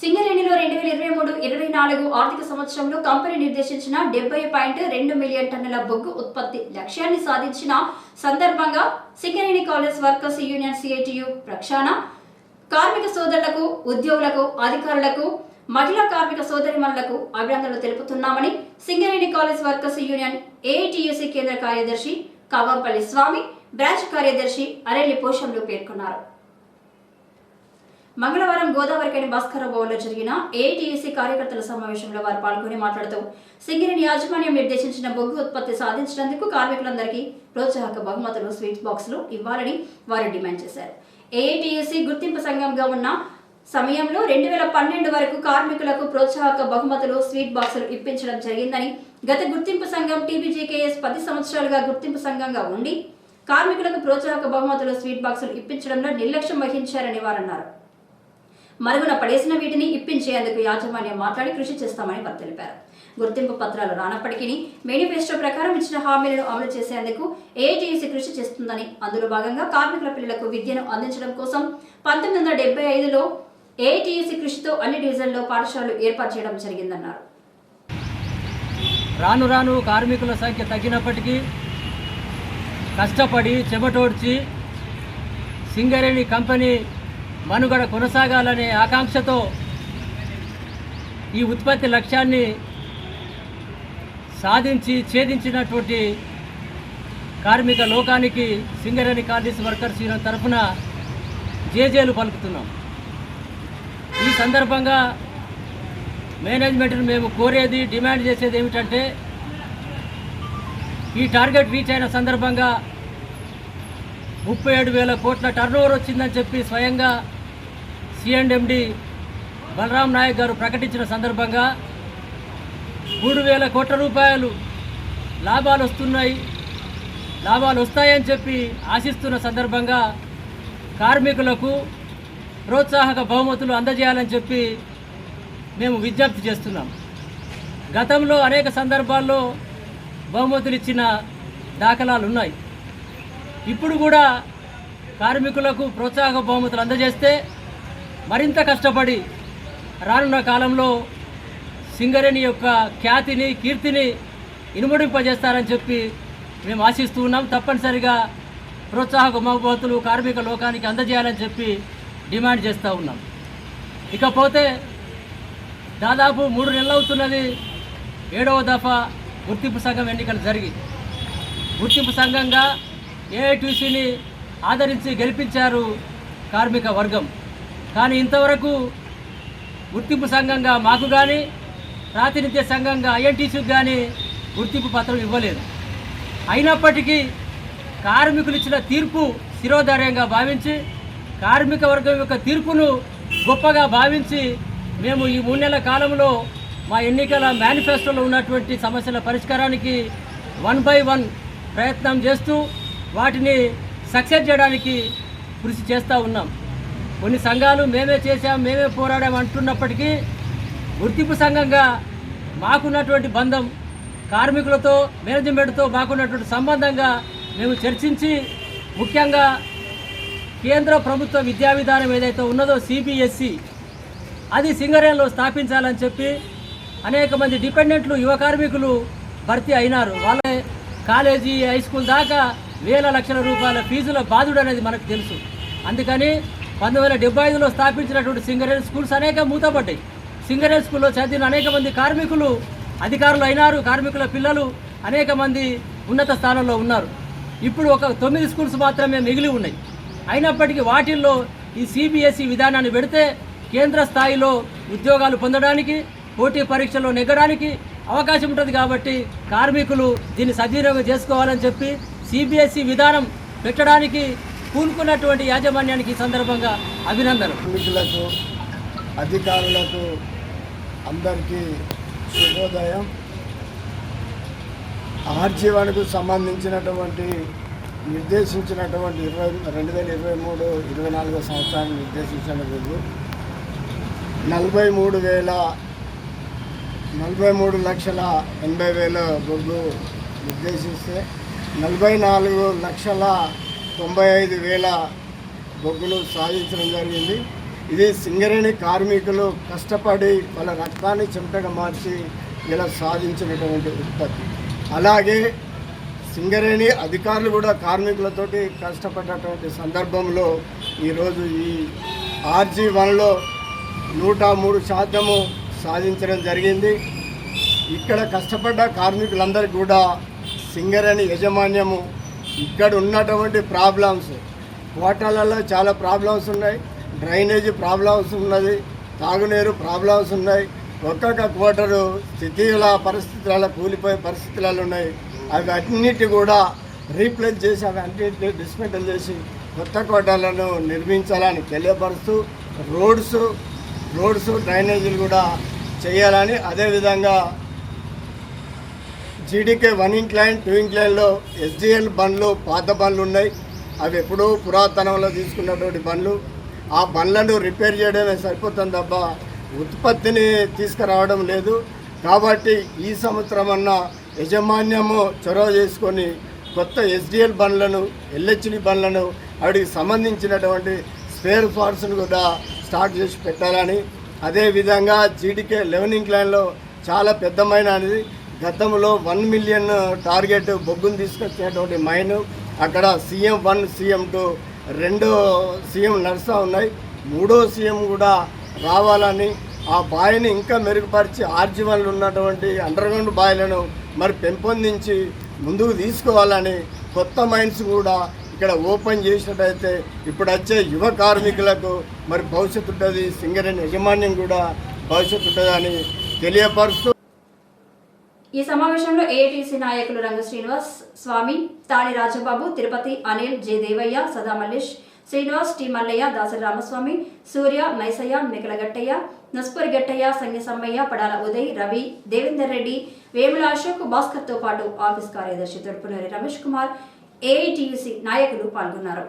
సింగరేణిలో రెండు వేల ఇరవై మూడు ఇరవై నాలుగు ఆర్థిక సంవత్సరంలో కంపెనీ నిర్దేశించిన డెబ్బై పాయింట్ రెండు మిలియన్ టన్నుల బొగ్గు ఉత్పత్తి లక్ష్యాన్ని సాధించిన సందర్భంగా Singareni colliery workers union CITU ప్రక్షాళన. కార్మిక సోదరులకు ఉద్యోగులకు అధికారులకు మహిళా కార్మిక సోదరిమణులకు అభినందనలు తెలుపుతున్నామని Singareni collieries workers union AITUC కేంద్ర కార్యదర్శి కవ్వంపల్లి స్వామి బ్రాంచ్ కార్యదర్శి అరెల్లి పోషంలు పేర్కొన్నారు. మంగళవారం గోదావరికని భాస్కర భవన్లో జరిగిన ఏటీయూసీ కార్యకర్తల సమావేశంలో వారు పాల్గొని మాట్లాడుతూ సింగరేణి యాజమాన్యం నిర్దేశించిన బొగ్గు ఉత్పత్తి సాధించినందుకు కార్మికులందరికీ ప్రోత్సాహక బహుమతులు స్వీట్ బాక్సులు ఇవ్వాలని వారు డిమాండ్ చేశారు. ఏఐటీయూసీ గుర్తింపు సంఘంగా ఉన్న సమయంలో రెండు వేల పన్నెండు వరకు కార్మికులకు ప్రోత్సాహక బహుమతులు స్వీట్ బాక్సులు ఇప్పించడం జరిగిందని గత గుర్తింపు సంఘం టీబీజీకేఎస్ పది సంవత్సరాలుగా గుర్తింపు సంఘంగా ఉండి కార్మికులకు ప్రోత్సాహక బహుమతులు స్వీట్ బాక్సులు ఇప్పించడంలో నిర్లక్ష్యం వహించారని వారన్నారు మరుగున పడేసిన వీటిని ఇప్పించేందుకు యాజమాన్యం మాట్లాడి కృషి చేస్తామని వారు తెలిపారు. గుర్తింపు పత్రాలు రానప్పటికీ మేనిఫెస్టో ప్రకారం ఇచ్చిన హామీలను అమలు చేసేందుకు ఏఐటీయూసీ కృషి చేస్తుందని అందులో భాగంగా కార్మికుల పిల్లలకు విద్యను అందించడం కోసం పంతొమ్మిది వందల డెబ్బై ఐదులో ఏఐటీయూసీ కృషితో అన్ని డివిజన్లో పాఠశాలలు ఏర్పాటు చేయడం జరిగిందన్నారు. రాను రాను కార్మికుల సంఖ్య తగ్గినప్పటికీ కష్టపడి చెమటోడ్చి సింగరేణి కంపెనీ మనుగడ కొనసాగాలనే ఆకాంక్షతో ఈ ఉత్పత్తి లక్ష్యాన్ని సాధించి ఛేదించినటువంటి కార్మిక లోకానికి సింగరేణి కాలేజ్ వర్కర్స్ యూనియన్ తరఫున జేజేలు పలుకుతున్నాం. ఈ సందర్భంగా మేనేజ్మెంట్ను మేము కోరేది డిమాండ్ చేసేది ఏమిటంటే ఈ టార్గెట్ రీచ్ అయిన సందర్భంగా ముప్పై ఏడు వేల కోట్ల టర్నోవర్ వచ్చిందని చెప్పి స్వయంగా సిఎండ్ఎండి బలరాం నాయక్ గారు ప్రకటించిన సందర్భంగా మూడు వేల కోట్ల రూపాయలు లాభాలు వస్తున్నాయి. లాభాలు వస్తాయని చెప్పి ఆశిస్తున్న సందర్భంగా కార్మికులకు ప్రోత్సాహక బహుమతులు అందజేయాలని చెప్పి మేము విజ్ఞప్తి చేస్తున్నాం. గతంలో అనేక సందర్భాల్లో బహుమతులు ఇచ్చిన దాఖలాలు ఉన్నాయి. ఇప్పుడు కూడా కార్మికులకు ప్రోత్సాహక బహుమతులు అందజేస్తే మరింత కష్టపడి రానున్న కాలంలో సింగరేణి యొక్క ఖ్యాతిని కీర్తిని ఇనుమడింపజేస్తారని చెప్పి మేము ఆశిస్తూ ఉన్నాం. తప్పనిసరిగా ప్రోత్సాహక బహుమతులు కార్మిక లోకానికి అందజేయాలని చెప్పి డిమాండ్ చేస్తూ ఉన్నాం. ఇకపోతే దాదాపు మూడు నెలలు అవుతున్నది ఏడవ దఫా గుర్తింపు సంఘం ఎన్నికలు జరిగి గుర్తింపు సంఘంగా ఏఐటీసీని ఆదరించి గెలిపించారు కార్మిక వర్గం. కానీ ఇంతవరకు గుర్తింపు సంఘంగా మాకు కానీ ప్రాతినిధ్య సంఘంగా ఐఎన్టీసీకి కానీ గుర్తింపు పత్రం ఇవ్వలేదు. అయినప్పటికీ కార్మికులు ఇచ్చిన తీర్పు శిరోధార్యంగా భావించి కార్మిక వర్గం యొక్క తీర్పును గొప్పగా భావించి మేము ఈ మూడు నెలల కాలంలో మా ఎన్నికల మేనిఫెస్టోలో ఉన్నటువంటి సమస్యల పరిష్కారానికి వన్ బై వన్ ప్రయత్నం చేస్తూ వాటిని సక్సెస్ చేయడానికి కృషి చేస్తూ ఉన్నాం. కొన్ని సంఘాలు మేమే చేశాం మేమే పోరాడాం అంటున్నప్పటికీ గుర్తింపు సంఘంగా మాకున్నటువంటి బంధం కార్మికులతో మేనేజ్మెంట్తో మాకున్నటువంటి సంబంధంగా మేము చర్చించి ముఖ్యంగా కేంద్ర ప్రభుత్వ విద్యా విధానం ఏదైతే ఉన్నదో సిబిఎస్సి అది సింగరేణిలో స్థాపించాలని చెప్పి అనేక మంది డిపెండెంట్లు యువ కార్మికులు భర్తీ అయినారు. వాళ్ళే కాలేజీ హై స్కూల్ దాకా వేల లక్షల రూపాయల ఫీజుల బాధుడు అనేది మనకు తెలుసు. అందుకని పంతొమ్మిది వందల డెబ్బై ఐదులో స్థాపించినటువంటి సింగరేణి స్కూల్స్ అనేక మూతపడ్డాయి. సింగరేణి స్కూల్లో చదివిన అనేక మంది కార్మికులు అధికారులు అయినారు కార్మికుల పిల్లలు అనేక మంది ఉన్నత స్థానంలో ఉన్నారు. ఇప్పుడు ఒక తొమ్మిది స్కూల్స్ మాత్రమే మిగిలి ఉన్నాయి. అయినప్పటికీ వాటిల్లో ఈ సిబిఎస్ఈ విధానాన్ని పెడితే కేంద్ర స్థాయిలో ఉద్యోగాలు పొందడానికి పోటీ పరీక్షల్లో నెగ్గడానికి అవకాశం ఉంటుంది కాబట్టి కార్మికులు దీన్ని సద్వినియోగం చేసుకోవాలని చెప్పి సిబిఎస్ఈ విధానం పెట్టడానికి పూనుకున్నటువంటి యాజమాన్యానికి ఈ సందర్భంగా అభినందనలు. కార్మికులకు అధికారులకు అందరికీ శుభోదయం. ఆర్జీవన్కు సంబంధించినటువంటి నిర్దేశించినటువంటి ఇరవై రెండు వేల ఇరవై మూడు ఇరవై నాలుగో సంవత్సరాన్ని నిర్దేశించినప్పుడు నలభై మూడు వేల నలభై మూడు లక్షల ఎనభై వేల బొగ్గు నిర్దేశిస్తే నలభై నాలుగు లక్షల తొంభై ఐదు వేల బొగ్గులు సాధించడం జరిగింది. ఇది సింగరేణి కార్మికులు కష్టపడి వాళ్ళ రక్తాన్ని చెమటగా మార్చి ఇలా సాధించినటువంటి ఉత్పత్తి. అలాగే సింగరేణి అధికారులు కూడా కార్మికులతోటి కష్టపడినటువంటి సందర్భంలో ఈరోజు ఈ ఆర్జీ వన్లో నూట మూడు శాతము సాధించడం జరిగింది. ఇక్కడ కష్టపడ్డ కార్మికులందరికీ కూడా సింగరేణి యజమాన్యము ఇక్కడ ఉన్నటువంటి ప్రాబ్లమ్స్ కోటాలలో చాలా ప్రాబ్లమ్స్ ఉన్నాయి. డ్రైనేజీ ప్రాబ్లమ్స్ ఉన్నది. తాగునీరు ప్రాబ్లమ్స్ ఉన్నాయి. ఒక్కొక్క క్వార్టరు స్థితిల పరిస్థితులలో కూలిపోయే పరిస్థితులలో ఉన్నాయి. అవి అన్నిటి కూడా రీప్లేస్ చేసి అవి అన్నింటినీ డిస్మెంటల్ చేసి కొత్త కోటలను నిర్మించాలని తెలియపరుస్తూ రోడ్స్ రోడ్స్ డ్రైనేజీలు కూడా చేయాలని అదేవిధంగా జీడీకే వన్ ఇంక్లైన్ టూ ఇంక్లైన్లో ఎస్డిఎల్ బండ్లు పాత బండ్లు ఉన్నాయి. అవి ఎప్పుడూ పురాతనంలో తీసుకున్నటువంటి బండ్లు. ఆ బండ్లను రిపేర్ చేయడమే సరిపోతుంది తప్ప ఉత్పత్తిని తీసుకురావడం లేదు. కాబట్టి ఈ సంవత్సరం అన్న యజమాన్యము చొరవ చేసుకొని కొత్త ఎస్డిఎల్ బండ్లను ఎల్హెచ్డి బండ్లను వాటికి సంబంధించినటువంటి స్పేర్ పార్ట్స్ను కూడా స్టార్ట్ చేసి పెట్టాలని. అదేవిధంగా జీడీకే లెవెనింగ్ లైన్లో చాలా పెద్దమైన అనేది గతంలో వన్ మిలియన్ టార్గెట్ బొగ్గును తీసుకొచ్చేటువంటి మైన్ అక్కడ సీఎం వన్ సీఎం టూ రెండో సీఎం నడుస్తూ ఉన్నాయి. మూడో సీఎం కూడా రావాలని ఆ బాయిని ఇంకా మెరుగుపరిచి ఆర్జీవన్లు ఉన్నటువంటి అండర్గ్రౌండ్ బాయిలను మరి పెంపొందించి ముందుకు తీసుకోవాలని కొత్త మైన్స్ కూడా ఇక్కడ ఓపెన్ చేసినట్టయితే ఇప్పుడు వచ్చే యువ కార్మికులకు మరి భవిష్యత్తు ఉంటుంది. సింగరేణి యజమాన్యం కూడా భవిష్యత్తు ఉంటుందని తెలియపరుస్తూ ఈ సమావేశంలో ఏఐటీసీ నాయకులు రంగ శ్రీనివాస్ స్వామి తాళి రాజబాబు తిరుపతి అనిల్ జె దేవయ్య సదా మల్లేష్ శ్రీనివాస్ టి మల్లయ్య దాసరి రామస్వామి సూర్య మైసయ్య మికలగట్టయ్య నస్పూరి గట్టయ్య సంగసమ్మయ్య పడాల ఉదయ్ రవి దేవేందర్ రెడ్డి వేముల అశోక్ భాస్కర్తో పాటు ఆఫీస్ కార్యదర్శి తొడుపునేరి రమేష్ కుమార్ ఏఐటీయూసీ నాయకులు పాల్గొన్నారు.